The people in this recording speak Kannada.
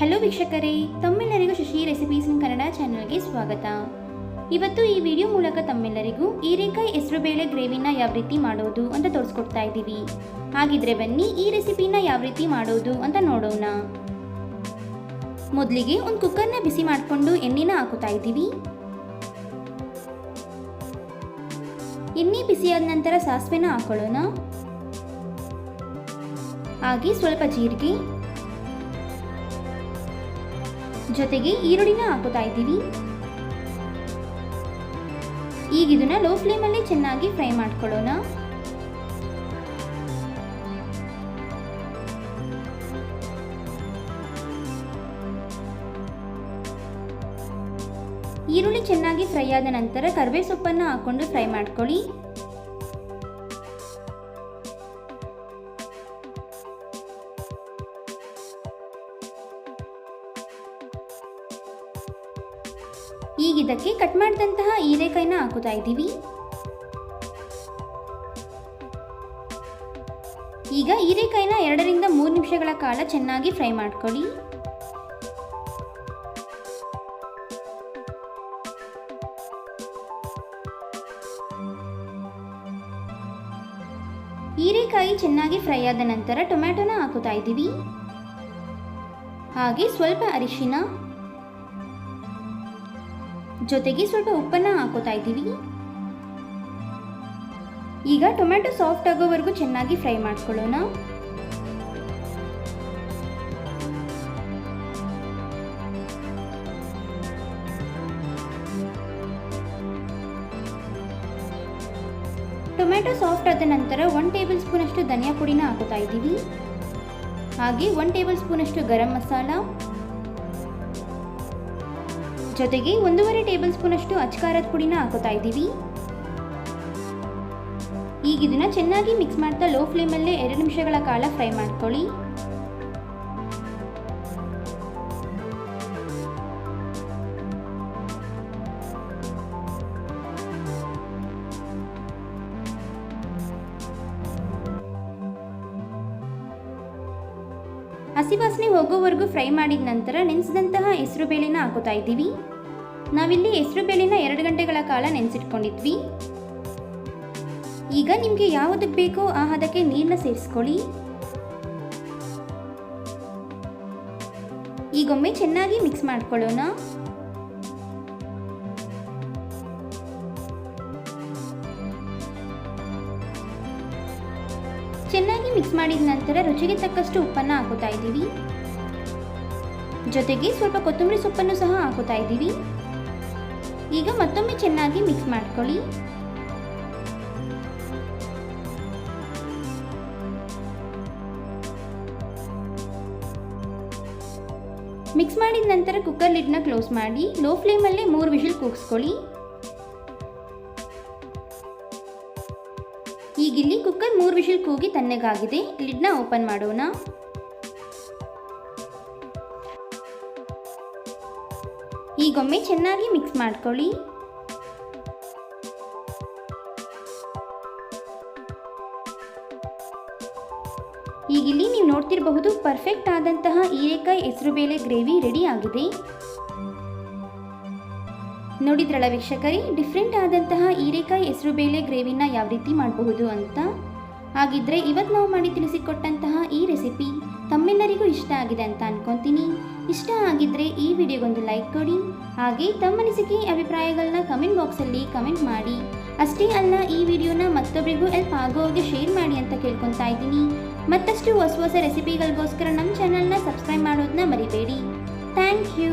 ಹಲೋ ವೀಕ್ಷಕರೇ, ತಮ್ಮೆಲ್ಲರಿಗೂ ಶಶಿ ರೆಸಿಪೀಸ್ ಇನ್ ಕನ್ನಡ ಚಾನಲ್ಗೆ ಸ್ವಾಗತ. ಇವತ್ತು ಈ ವಿಡಿಯೋ ಮೂಲಕ ತಮ್ಮೆಲ್ಲರಿಗೂ ಹೀರೆಕಾಯಿ ಹೆಸರುಬೇಳೆ ಗ್ರೇವಿನ ಯಾವ ರೀತಿ ಮಾಡೋದು ಅಂತ ತೋರಿಸ್ಕೊಡ್ತಾ ಇದ್ದೀವಿ. ಹಾಗಿದ್ರೆ ಬನ್ನಿ ಈ ರೆಸಿಪಿನ ಯಾವ ರೀತಿ ಮಾಡೋದು ಅಂತ ನೋಡೋಣ. ಮೊದಲಿಗೆ ಒಂದು ಕುಕ್ಕರ್ನ ಬಿಸಿ ಮಾಡಿಕೊಂಡು ಎಣ್ಣೆನ ಹಾಕುತ್ತಾ ಇದ್ದೀವಿ. ಎಣ್ಣೆ ಬಿಸಿಯಾದ ನಂತರ ಸಾಸಿವೆನ ಹಾಕೊಳ್ಳೋಣ. ಹಾಗೆ ಸ್ವಲ್ಪ ಜೀರಿಗೆ ಜೊತೆಗೆ ಈರುಳ್ಳಿನ ಹಾಕೋತಾ ಇದ್ದೀವಿ ಈಗ ಇದನ್ನ ಲೋ ಫ್ಲೇಮಲ್ಲಿ ಚೆನ್ನಾಗಿ ಫ್ರೈ ಮಾಡ್ಕೊಳ್ಳೋಣ. ಈರುಳ್ಳಿ ಚೆನ್ನಾಗಿ ಫ್ರೈ ಆದ ನಂತರ ಕರ್ಬೇ ಸೊಪ್ಪನ್ನು ಹಾಕೊಂಡು ಫ್ರೈ ಮಾಡ್ಕೊಳ್ಳಿ. ಈಗ ಇದಕ್ಕೆ ಕಟ್ ಮಾಡಿದಂತಹ ಹೀರೆಕಾಯಿನ ಹಾಕುತ್ತಾ ಇದ್ದೀವಿ. ಈಗ ಹೀರೆಕಾಯಿನ ಎರಡರಿಂದ ಮೂರು ನಿಮಿಷಗಳ ಕಾಲ ಚೆನ್ನಾಗಿ ಫ್ರೈ ಮಾಡ್ಕೊಳ್ಳಿ. ಹೀರೆಕಾಯಿ ಚೆನ್ನಾಗಿ ಫ್ರೈ ಆದ ನಂತರ ಟೊಮ್ಯಾಟೊನ ಹಾಕುತ್ತಾ ಇದ್ದೀವಿ. ಹಾಗೆ ಸ್ವಲ್ಪ ಅರಿಶಿನ ಜೊತೆಗೆ ಸ್ವಲ್ಪ ಉಪ್ಪನ್ನ ಹಾಕೋತಾ ಇದ್ದೀವಿ. ಈಗ ಟೊಮ್ಯಾಟೊ ಸಾಫ್ಟ್ ಆಗೋವರೆಗೂ ಚೆನ್ನಾಗಿ ಫ್ರೈ ಮಾಡ್ಕೊಳ್ಳೋಣ. ಟೊಮ್ಯಾಟೊ ಸಾಫ್ಟ್ ಆದ ನಂತರ ಒನ್ ಟೇಬಲ್ ಸ್ಪೂನ್ ಅಷ್ಟು ಧನಿಯಾ ಪುಡಿನ ಹಾಕೋತಾ ಇದ್ದೀವಿ. ಹಾಗೆ ಒನ್ ಟೇಬಲ್ ಸ್ಪೂನ್ ಅಷ್ಟು ಗರಂ ಮಸಾಲ. ಜೊತೆಗೆ ಒಂದೂವರೆ ಟೇಬಲ್ ಸ್ಪೂನಷ್ಟು ಅಚ್ಕಾರದ ಪುಡಿನ ಹಾಕೋತಾ ಇದ್ದೀವಿ. ಈಗ ಇದನ್ನ ಚೆನ್ನಾಗಿ ಮಿಕ್ಸ್ ಮಾಡ್ತಾ ಲೋ ಫ್ಲೇಮಲ್ಲೇ ಎರಡು ನಿಮಿಷಗಳ ಕಾಲ ಫ್ರೈ ಮಾಡ್ಕೊಳ್ಳಿ. ಹಸಿ ವಾಸನೆ ಹೋಗೋವರೆಗೂ ಫ್ರೈ ಮಾಡಿದ ನಂತರ ನೆನೆಸಿದಂತಹ ಹೆಸರು ಬೇಳೆನ ಹಾಕೋತಾ ಇದ್ದೀವಿ. ನಾವಿಲ್ಲಿ ಹೆಸರು ಬೇಳೆನ ಎರಡು ಗಂಟೆಗಳ ಕಾಲ ನೆನೆಸಿಟ್ಕೊಂಡಿದ್ವಿ. ಈಗ ನಿಮಗೆ ಯಾವುದಕ್ಕೆ ಬೇಕೋ ಆ ಹದಕ್ಕೆ ನೀರನ್ನ ಸೇರಿಸ್ಕೊಳ್ಳಿ. ಈಗೊಮ್ಮೆ ಚೆನ್ನಾಗಿ ಮಿಕ್ಸ್ ಮಾಡ್ಕೊಳ್ಳೋಣ. ಚೆನ್ನಾಗಿ ಮಿಕ್ಸ್ ಮಾಡಿದ ನಂತರ ರುಚಿಗೆ ತಕ್ಕಷ್ಟು ಉಪ್ಪನ್ನು ಹಾಕೋತಾ ಇದ್ದೀವಿ. ಜೊತೆಗೆ ಸ್ವಲ್ಪ ಕೊತ್ತಂಬರಿ ಸೊಪ್ಪನ್ನು ಸಹ ಹಾಕೋತಾ ಇದ್ದೀವಿ. ಈಗ ಮತ್ತೊಮ್ಮೆ ಚೆನ್ನಾಗಿ ಮಿಕ್ಸ್ ಮಾಡ್ಕೊಳ್ಳಿ. ಮಿಕ್ಸ್ ಮಾಡಿದ ನಂತರ ಕುಕ್ಕರ್ ಲಿಡ್ನ ಕ್ಲೋಸ್ ಮಾಡಿ, ಲೋ ಫ್ಲೇಮಲ್ಲೇ ಮೂರು ವಿಷಲ್ ಕೂಗಿಸ್ಕೊಳ್ಳಿ. ಈಗಿಲ್ಲಿ ಕುಕ್ಕರ್ ಮೂರು ವಿಷಲ್ ಕೂಗಿ ತಣ್ಣಗಾಗಿದೆ. ಲಿಡ್ನ ಓಪನ್ ಮಾಡೋಣ. ಈಗೊಮ್ಮೆ ಚೆನ್ನಾಗಿ ಮಿಕ್ಸ್ ಮಾಡ್ಕೊಳ್ಳಿ. ಈಗಿಲ್ಲಿ ನೀವು ನೋಡ್ತಿರಬಹುದು, ಪರ್ಫೆಕ್ಟ್ ಆದಂತಹ ಹೀರೆಕಾಯಿ ಹೆಸರುಬೇಳೆ ಗ್ರೇವಿ ರೆಡಿ ಆಗಿದೆ. ನೋಡಿದ್ರಲ್ಲ ವೀಕ್ಷಕರೇ ಡಿಫ್ರೆಂಟ್ ಆದಂತಹ ಹೀರೆಕಾಯಿ ಹೆಸರುಬೇಳೆ ಗ್ರೇವಿನ ಯಾವ ರೀತಿ ಮಾಡಬಹುದು ಅಂತ? ಹಾಗಿದ್ರೆ ಇವತ್ತು ನಾವು ಮಾಡಿ ತಿಳಿಸಿಕೊಟ್ಟಂತಹ ಈ ರೆಸಿಪಿ ತಮ್ಮೆಲ್ಲರಿಗೂ ಇಷ್ಟ ಆಗಿದೆ ಅಂತ ಅನ್ಕೊತೀನಿ. ಇಷ್ಟ ಆಗಿದ್ರೆ ಈ ವಿಡಿಯೋಗೊಂದು ಲೈಕ್ ಕೊಡಿ. ಹಾಗೆ ತಮ್ಮ ಅನಿಸಿಕೆ ಅಭಿಪ್ರಾಯಗಳನ್ನ ಕಮೆಂಟ್ ಬಾಕ್ಸಲ್ಲಿ ಕಮೆಂಟ್ ಮಾಡಿ. ಅಷ್ಟೇ ಅಲ್ಲ, ಈ ವಿಡಿಯೋನ ಮತ್ತೊಬ್ಬರಿಗೂ ಹೆಲ್ಪ್ ಆಗೋಗೆ ಶೇರ್ ಮಾಡಿ ಅಂತ ಕೇಳ್ಕೊತಾ ಇದ್ದೀನಿ. ಮತ್ತಷ್ಟು ಹೊಸ ಹೊಸ ರೆಸಿಪಿಗಳಿಗೋಸ್ಕರ ನಮ್ಮ ಚಾನಲ್ನ ಸಬ್ಸ್ಕ್ರೈಬ್ ಮಾಡೋದನ್ನ ಮರಿಬೇಡಿ. Thank you